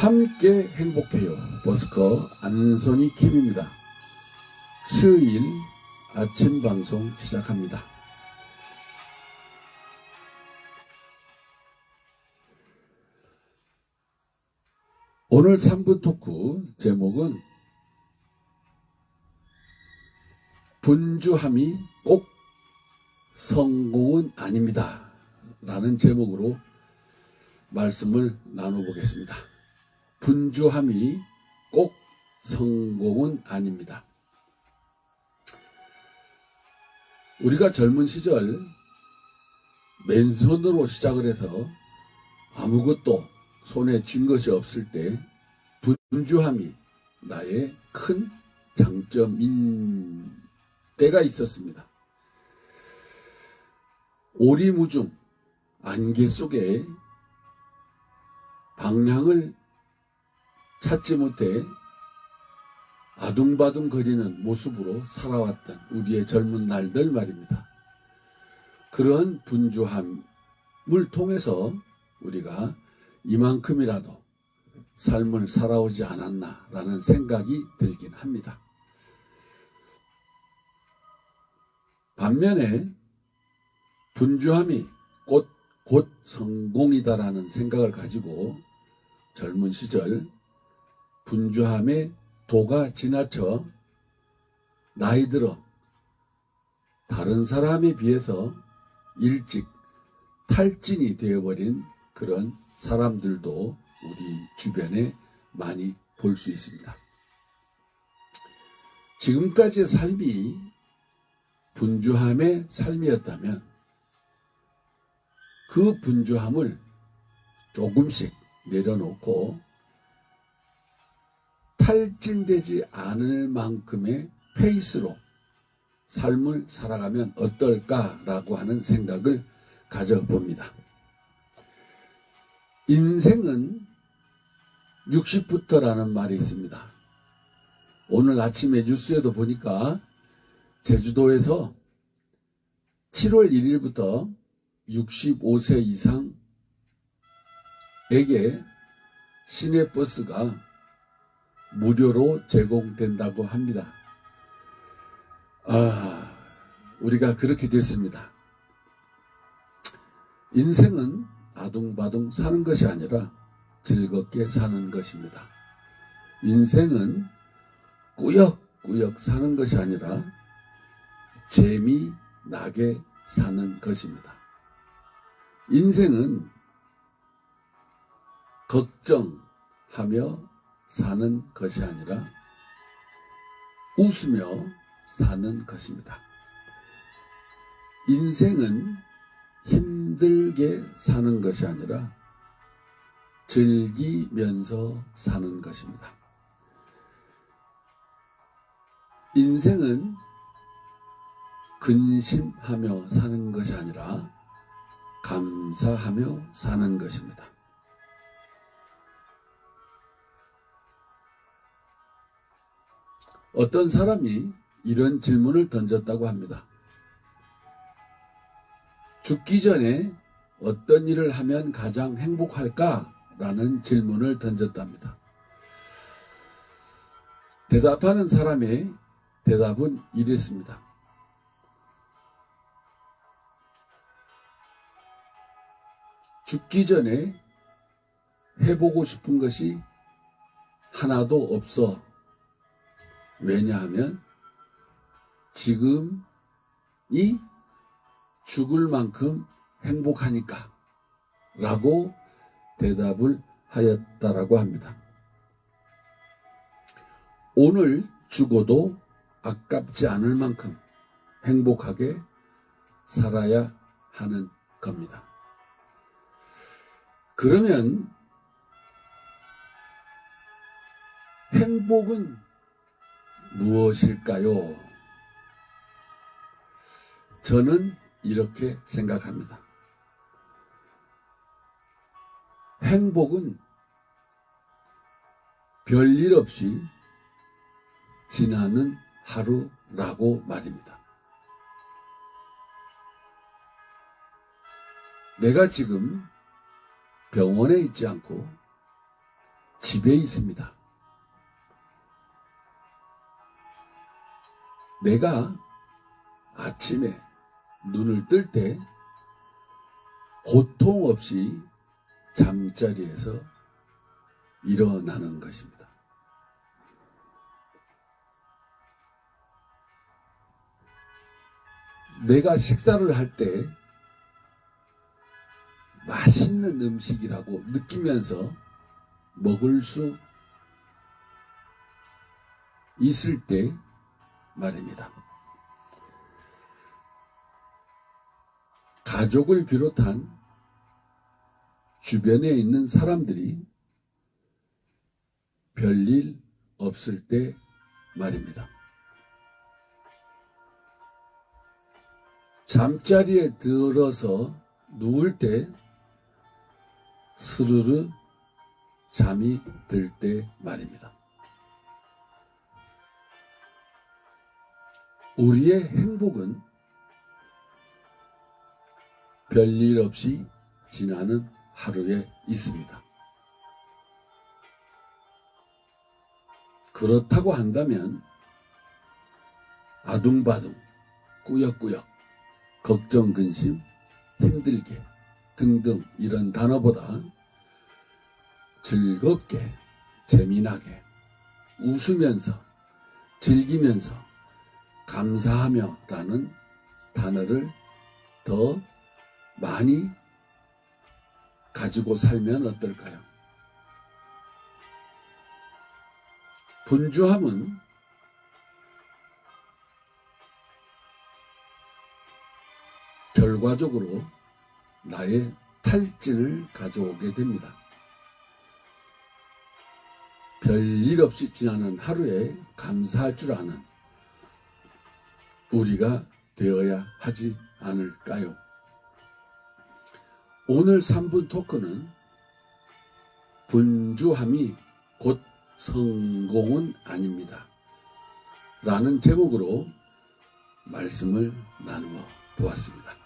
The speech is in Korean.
함께 행복해요. 버스커 안소니 킴입니다. 수요일 아침 방송 시작합니다. 오늘 3부 토크 제목은 분주함이 꼭 성공은 아닙니다. 라는 제목으로 말씀을 나눠보겠습니다. 분주함이 꼭 성공은 아닙니다. 우리가 젊은 시절 맨손으로 시작을 해서 아무것도 손에 쥔 것이 없을 때 분주함이 나의 큰 장점인 때가 있었습니다. 오리무중 안개 속에 방향을 찾지 못해 아둥바둥 거리는 모습으로 살아왔던 우리의 젊은 날들 말입니다. 그런 분주함을 통해서 우리가 이만큼이라도 삶을 살아오지 않았나라는 생각이 들긴 합니다. 반면에 분주함이 곧, 곧 성공이다라는 생각을 가지고 젊은 시절 분주함의 도가 지나쳐 나이 들어 다른 사람에 비해서 일찍 탈진이 되어버린 그런 사람들도 우리 주변에 많이 볼 수 있습니다. 지금까지의 삶이 분주함의 삶이었다면 그 분주함을 조금씩 내려놓고 탈진되지 않을 만큼의 페이스로 삶을 살아가면 어떨까라고 하는 생각을 가져봅니다. 인생은 60부터라는 말이 있습니다. 오늘 아침에 뉴스에도 보니까 제주도에서 7월 1일부터 65세 이상에게 시내버스가 무료로 제공된다고 합니다. 아, 우리가 그렇게 됐습니다. 인생은 아둥바둥 사는 것이 아니라 즐겁게 사는 것입니다. 인생은 꾸역꾸역 사는 것이 아니라 재미나게 사는 것입니다. 인생은 걱정하며 사는 것이 아니라 웃으며 사는 것입니다. 인생은 힘들게 사는 것이 아니라 즐기면서 사는 것입니다. 인생은 근심하며 사는 것이 아니라 감사하며 사는 것입니다. 어떤 사람이 이런 질문을 던졌다고 합니다. 죽기 전에 어떤 일을 하면 가장 행복할까? 라는 질문을 던졌답니다. 대답하는 사람의 대답은 이랬습니다. 죽기 전에 해보고 싶은 것이 하나도 없어. 왜냐하면 지금 이 죽을 만큼 행복하니까 라고 대답을 하였다라고 합니다. 오늘 죽어도 아깝지 않을 만큼 행복하게 살아야 하는 겁니다. 그러면 행복은 무엇일까요? 저는 이렇게 생각합니다. 행복은 별일 없이 지나는 하루라고 말입니다. 내가 지금 병원에 있지 않고 집에 있습니다. 내가 아침에 눈을 뜰 때 고통 없이 잠자리에서 일어나는 것입니다. 내가 식사를 할 때 맛있는 음식이라고 느끼면서 먹을 수 있을 때 말입니다. 가족을 비롯한 주변에 있는 사람들이 별일 없을 때 말입니다. 잠자리에 들어서 누울 때 스르르 잠이 들 때 말입니다. 우리의 행복은 별일 없이 지나는 하루에 있습니다. 그렇다고 한다면 아둥바둥, 꾸역꾸역, 걱정, 근심, 힘들게 등등 이런 단어보다 즐겁게, 재미나게, 웃으면서, 즐기면서, 감사하며 라는 단어를 더 많이 가지고 살면 어떨까요? 분주함은 결과적으로 나의 탈진을 가져오게 됩니다. 별일 없이 지나는 하루에 감사할 줄 아는 우리가 되어야 하지 않을까요? 오늘 3분 토크는 분주함이 곧 성공은 아닙니다. 라는 제목으로 말씀을 나누어 보았습니다.